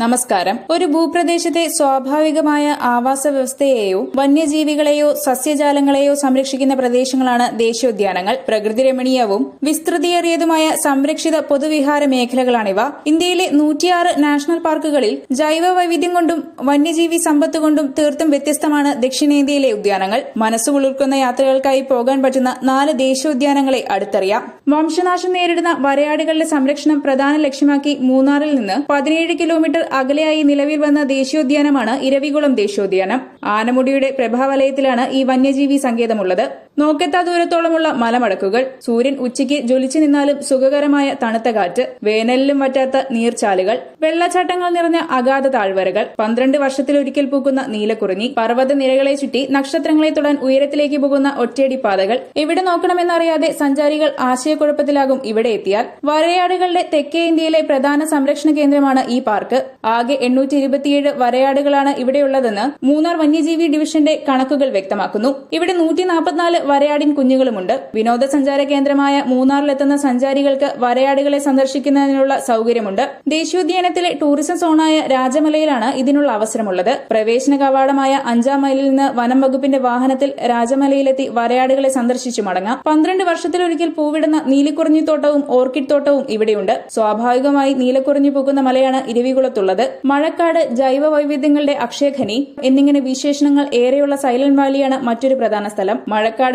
നമസ്കാരം. ഒരു ഭൂപ്രദേശത്തെ സ്വാഭാവികമായ ആവാസ വ്യവസ്ഥയെയോ വന്യജീവികളെയോ സസ്യജാലങ്ങളെയോ സംരക്ഷിക്കുന്ന പ്രദേശങ്ങളാണ് ദേശീയോദ്യാനങ്ങൾ. പ്രകൃതി രമണീയവും വിസ്തൃതിയേറിയതുമായ സംരക്ഷിത പൊതുവിഹാര മേഖലകളാണിവ. ഇന്ത്യയിലെ നൂറ്റിയാറ് നാഷണൽ പാർക്കുകളിൽ ജൈവ വൈവിധ്യം കൊണ്ടും വന്യജീവി സമ്പത്ത് കൊണ്ടും തീർത്തും വ്യത്യസ്തമാണ് ദക്ഷിണേന്ത്യയിലെ ഉദ്യാനങ്ങൾ. മനസ്സ് കുളിർക്കുന്ന യാത്രകൾക്കായി പോകാൻ പറ്റുന്ന നാല് ദേശീയോദ്യാനങ്ങളെ അടുത്തറിയാം. വംശനാശം നേരിടുന്ന വരയാടുകളുടെ സംരക്ഷണം പ്രധാന ലക്ഷ്യമാക്കി മൂന്നാറിൽ നിന്ന് പതിനേഴ് കിലോമീറ്റർ അകലെയായി നിലവിൽ വന്ന ദേശീയോദ്യാനമാണ് ഇരവികുളം ദേശീയോദ്യാനം. ആനമുടിയുടെ പ്രഭാവലയത്തിലാണ് ഈ വന്യജീവി സങ്കേതമുള്ളത്. നോക്കെത്താ ദൂരത്തോളമുള്ള മലമടക്കുകൾ. സൂര്യൻ ഉച്ചയ്ക്ക് ജ്വലിച്ചു നിന്നാലും സുഖകരമായ തണുത്ത കാറ്റ് വേനലിലും വറ്റാത്ത നീർച്ചാലുകൾ വെള്ളച്ചാട്ടങ്ങൾ നിറഞ്ഞ അഗാധ താഴ്വരകൾ പന്ത്രണ്ട് വർഷത്തിലൊരിക്കൽ പൂക്കുന്ന നീലക്കുറിഞ്ഞി പർവത നിരകളെ ചുറ്റി നക്ഷത്രങ്ങളെ തൊടാൻ ഉയരത്തിലേക്ക് പോകുന്ന ഒറ്റയടി പാതകൾ എവിടെ നോക്കണമെന്നറിയാതെ സഞ്ചാരികൾ ആശയക്കുഴപ്പത്തിലാകും ഇവിടെ എത്തിയാൽ. വരയാടുകളുടെ തെക്കേ ഇന്ത്യയിലെ പ്രധാന സംരക്ഷണ കേന്ദ്രമാണ് ഈ പാർക്ക്. ആകെ എണ്ണൂറ്റി ഇരുപത്തിയേഴ് വരയാടുകളാണ് ഇവിടെയുള്ളതെന്ന് മൂന്നാർ വന്യജീവി ഡിവിഷന്റെ കണക്കുകൾ വ്യക്തമാക്കുന്നു. ഇവിടെ നൂറ്റി നാൽപ്പത്തിനാല് വരയാടിൻ കുഞ്ഞുങ്ങളുമുണ്ട്. വിനോദസഞ്ചാര കേന്ദ്രമായ മൂന്നാറിലെത്തുന്ന സഞ്ചാരികൾക്ക് വരയാടുകളെ സന്ദർശിക്കുന്നതിനുള്ള സൌകര്യമുണ്ട്. ദേശീയോദ്യാനത്തിലെ ടൂറിസം സോണായ രാജമലയിലാണ് ഇതിനുള്ള അവസരമുള്ളത്. പ്രവേശന കവാടമായ അഞ്ചാം മൈലിൽ നിന്ന് വനം വകുപ്പിന്റെ വാഹനത്തിൽ രാജമലയിലെത്തി വരയാടുകളെ സന്ദർശിച്ചു മടങ്ങാം. പന്ത്രണ്ട് വർഷത്തിലൊരിക്കൽ പൂവിടുന്ന നീലിക്കുറിഞ്ഞി തോട്ടവും ഓർക്കിഡ് തോട്ടവും ഇവിടെയുണ്ട്. സ്വാഭാവികമായി നീലക്കുറിഞ്ഞു പൂക്കുന്ന മലയാണ് ഇരവികുളത്തുള്ളത്. മഴക്കാട് ജൈവ വൈവിധ്യങ്ങളുടെ അക്ഷയഖനി എന്നിങ്ങനെ വിശേഷണങ്ങൾ ഏറെയുള്ള സൈലന്റ് വാലിയാണ് മറ്റൊരു പ്രധാന സ്ഥലം.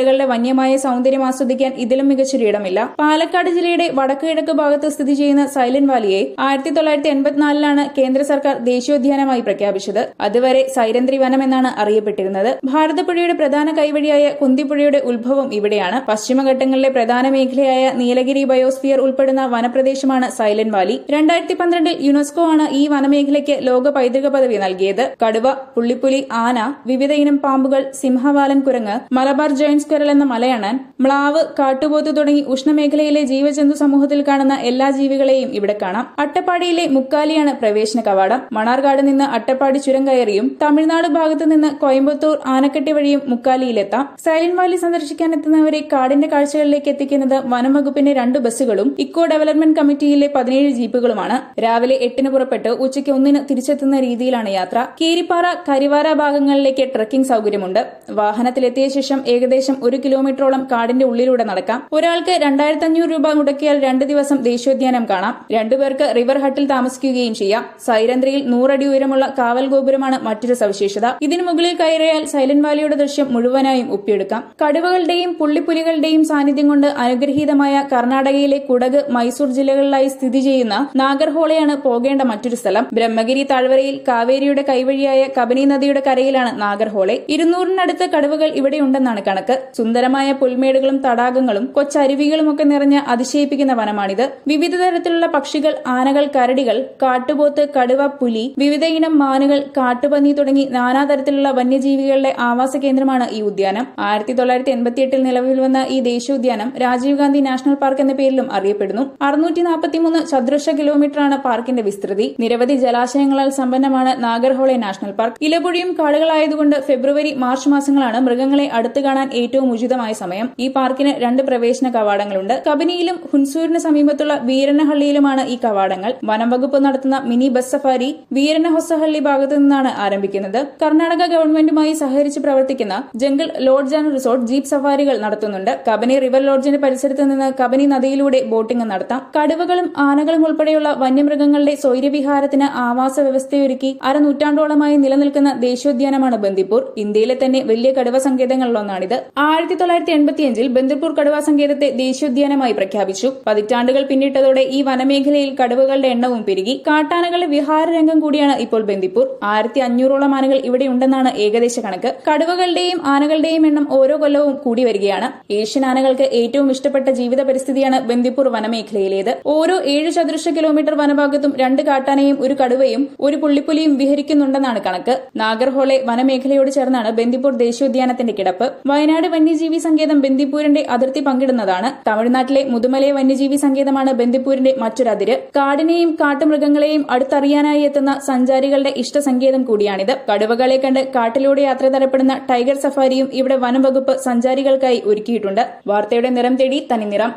മഴക്കാടുകളുടെ വന്യമായ സൗന്ദര്യം ആസ്വദിക്കാൻ ഇതിലും മികച്ചൊരു ഇടമില്ല പാലക്കാട് ജില്ലയുടെ വടക്ക് കിഴക്ക് ഭാഗത്ത് സ്ഥിതി ചെയ്യുന്ന സൈലന്റ് വാലിയെ ആയിരത്തി തൊള്ളായിരത്തി എൺപത്തിനാലിലാണ് കേന്ദ്ര സർക്കാർ ദേശീയോദ്യാനമായി പ്രഖ്യാപിച്ചത്. അതുവരെ സൈരന്ത്രി വനം എന്നാണ് അറിയപ്പെട്ടിരുന്നത്. ഭാരതപ്പുഴയുടെ പ്രധാന കൈവഴിയായ കുന്തിപ്പുഴയുടെ ഉത്ഭവം ഇവിടെയാണ്. പശ്ചിമഘട്ടങ്ങളിലെ പ്രധാന മേഖലയായ നീലഗിരി ബയോസ്ഫിയർ ഉൾപ്പെടുന്ന വനപ്രദേശമാണ് സൈലന്റ് വാലി. രണ്ടായിരത്തി പന്ത്രണ്ടിൽ യുനെസ്കോ ആണ് ഈ വനമേഖലയ്ക്ക് ലോക പൈതൃക പദവി നൽകിയത്. കടുവ പുള്ളിപ്പുലി ആന വിവിധ ഇനം പാമ്പുകൾ സിംഹവാലൻ കുരങ്ങ് മലബാർ ജോയിന്റ് സ്ക്വരൽ എന്ന മലയണ്ണൻ മ്ലാവ് കാട്ടുപോത്ത് തുടങ്ങി ഉഷ്ണമേഖലയിലെ ജീവജന്തു സമൂഹത്തിൽ കാണുന്ന എല്ലാ ജീവികളെയും ഇവിടെ കാണാം. അട്ടപ്പാടിയിലെ മുക്കാലിയാണ് പ്രവേശന കവാടം. മണാർകാട് നിന്ന് അട്ടപ്പാടി ചുരം കയറിയും തമിഴ്നാട് ഭാഗത്ത് നിന്ന് കോയമ്പത്തൂർ ആനക്കെട്ടി വഴിയും മുക്കാലിയിലെത്താം. സൈലന്റ് വാലി സന്ദർശിക്കാനെത്തുന്നവരെ കാടിന്റെ കാഴ്ചകളിലേക്ക് എത്തിക്കുന്നത് വനം വകുപ്പിന്റെ രണ്ട് ബസ്സുകളും ഇക്കോ ഡെവലപ്മെന്റ് കമ്മിറ്റിയിലെ പതിനേഴ് ജീപ്പുകളുമാണ്. രാവിലെ എട്ടിന് പുറപ്പെട്ട് ഉച്ചയ്ക്ക് ഒന്നിന് തിരിച്ചെത്തുന്ന രീതിയിലാണ് യാത്ര. കീരിപ്പാറ കരിവാര ഭാഗങ്ങളിലേക്ക് ട്രക്കിംഗ് സൌകര്യമുണ്ട്. വാഹനത്തിലെത്തിയ ശേഷം ഏകദേശം ഒരു കിലോമീറ്ററോളം കാടിന്റെ ഉള്ളിലൂടെ നടക്കാം. ഒരാൾക്ക് രണ്ടായിരത്തി അഞ്ഞൂറ് രൂപ മുടക്കിയാൽ രണ്ട് ദിവസം ദേശീയോദ്യാനം കാണാം. രണ്ടുപേർക്ക് റിവർ ഹട്ടിൽ താമസിക്കുകയും ചെയ്യാം. സൈരന്ത്രിയിൽ നൂറടി ഉയരമുള്ള കാവൽ ഗോപുരമാണ് മറ്റൊരു സവിശേഷത. ഇതിനു മുകളിൽ കയറിയാൽ സൈലന്റ് വാലിയുടെ ദൃശ്യം മുഴുവനായും ഒപ്പിയെടുക്കാം. കടുവകളുടെയും പുള്ളിപ്പുലികളുടെയും സാന്നിധ്യം കൊണ്ട് അനുഗ്രഹീതമായ കർണാടകയിലെ കുടക് മൈസൂർ ജില്ലകളിലായി സ്ഥിതി ചെയ്യുന്ന നാഗർഹോളയാണ് പോകേണ്ട മറ്റൊരു സ്ഥലം. ബ്രഹ്മഗിരി താഴ്വരയിൽ കാവേരിയുടെ കൈവഴിയായ കബനി നദിയുടെ കരയിലാണ് നാഗർഹോളെ. ഇരുന്നൂറിനടുത്ത് കടുവകൾ ഇവിടെയുണ്ടെന്നാണ് കണക്ക്. സുന്ദരമായ പുൽമേടുകളും തടാകങ്ങളും കൊച്ചരുവികളും ഒക്കെ നിറഞ്ഞ അതിശയിപ്പിക്കുന്ന വനമാണിത്. വിവിധ തരത്തിലുള്ള പക്ഷികൾ ആനകൾ കരടികൾ കാട്ടുപോത്ത് കടുവ പുലി വിവിധ ഇനം മാനുകൾ കാട്ടുപന്നി തുടങ്ങി നാനാതരത്തിലുള്ള വന്യജീവികളുടെ ആവാസ കേന്ദ്രമാണ് ഈ ഉദ്യാനം. ആയിരത്തി തൊള്ളായിരത്തി എൺപത്തിയെട്ടിൽ നിലവിൽ വന്ന ഈ ദേശീയോദ്യാനം രാജീവ് ഗാന്ധി നാഷണൽ പാർക്ക് എന്ന പേരിലും അറിയപ്പെടുന്നു. അറുന്നൂറ്റി നാൽപ്പത്തിമൂന്ന് ചതുരശ്ര കിലോമീറ്ററാണ് പാർക്കിന്റെ വിസ്തൃതി. നിരവധി ജലാശയങ്ങളാൽ സമ്പന്നമാണ് നാഗർഹോളെ നാഷണൽ പാർക്ക്. ഇലപൊഴിയും കാടുകളായതുകൊണ്ട് ഫെബ്രുവരി മാർച്ച് മാസങ്ങളാണ് മൃഗങ്ങളെ അടുത്തു കാണാൻ ഏറ്റവും ഉചിതമായ സമയം. ഈ പാർക്കിന് രണ്ട് പ്രവേശന കവാടങ്ങളുണ്ട്. കബനിയിലും ഹുൻസൂരിന് സമീപത്തുള്ള വീരണഹള്ളിയിലുമാണ് ഈ കവാടങ്ങൾ. വനം വകുപ്പ് നടത്തുന്ന മിനി ബസ് സഫാരി വീരണ ഹൊസഹള്ളി ഭാഗത്തു നിന്നാണ് ആരംഭിക്കുന്നത്. കർണാടക ഗവൺമെന്റുമായി സഹകരിച്ച് പ്രവർത്തിക്കുന്ന jungle lodge and resort jeep സഫാരികൾ നടത്തുന്നുണ്ട്. കബനി റിവർ ലോഡ്ജിന്റെ പരിസരത്ത് നിന്ന് കബനി നദിയിലൂടെ ബോട്ടിംഗ് നടത്താം. കടുവകളും ആനകളും ഉൾപ്പെടെയുള്ള വന്യമൃഗങ്ങളുടെ സ്വൈര്യവിഹാരത്തിന് ആവാസ വ്യവസ്ഥയൊരുക്കി അരനൂറ്റാണ്ടോളമായി നിലനിൽക്കുന്ന ദേശീയോദ്യാനമാണ് ബന്ദിപ്പൂർ. ഇന്ത്യയിലെ തന്നെ വലിയ കടുവ സങ്കേതങ്ങളിലൊന്നാണിത്. ആയിരത്തി തൊള്ളായിരത്തി എൺപത്തിയഞ്ചിൽ ബന്ദിപ്പൂർ കടുവ സങ്കേതത്തെ ദേശീയോദ്യാനമായി പ്രഖ്യാപിച്ചു. പതിറ്റാണ്ടുകൾ പിന്നിട്ടതോടെ ഈ വനമേഖലയിൽ കടുവകളുടെ എണ്ണവും പെരുകി കാട്ടാനകളുടെ വിഹാര രംഗം കൂടിയാണ് ഇപ്പോൾ ബന്ദിപ്പൂർ ആയിരത്തി അഞ്ഞൂറോളം ആനകൾ ഇവിടെയുണ്ടെന്നാണ് ഏകദേശ കണക്ക്. കടുവകളുടെയും ആനകളുടെയും എണ്ണം ഓരോ കൊല്ലവും കൂടി വരികയാണ്. ഏഷ്യൻ ആനകൾക്ക് ഏറ്റവും ഇഷ്ടപ്പെട്ട ജീവിത പരിസ്ഥിതിയാണ് ബന്ദിപ്പൂർ വനമേഖലയിലേത്. ഓരോ ഏഴ് ചതുരശ്ര കിലോമീറ്റർ വനഭാഗത്തും രണ്ട് കാട്ടാനയും ഒരു കടുവയും ഒരു പുള്ളിപ്പുലിയും വിഹരിക്കുന്നുണ്ടെന്നാണ് കണക്ക്. നാഗർഹോളെ വനമേഖലയോട് ചേർന്നാണ് ബന്ദിപ്പൂർ ദേശീയോദ്യാനത്തിന്റെ കിടപ്പ്. വയനാട് വന്യജീവി സങ്കേതം ബന്ദിപ്പൂരിന്റെ അതിർത്തി പങ്കിടുന്നതാണ്. തമിഴ്നാട്ടിലെ മുതുമലയെ വന്യജീവി സങ്കേതമാണ് ബന്ദിപ്പൂരിന്റെ മറ്റൊരതിര് കാടിനെയും കാട്ടുമൃഗങ്ങളെയും അടുത്തറിയാനായി എത്തുന്ന സഞ്ചാരികളുടെ ഇഷ്ടസങ്കേതം കൂടിയാണിത്. കടുവകളെ കണ്ട് കാട്ടിലൂടെ യാത്ര തരപ്പെടുന്ന ടൈഗർ സഫാരിയും ഇവിടെ വനം വകുപ്പ് സഞ്ചാരികൾക്കായി ഒരുക്കിയിട്ടുണ്ട്. വാർത്തയുടെ നിറം തേടി തനി നിറം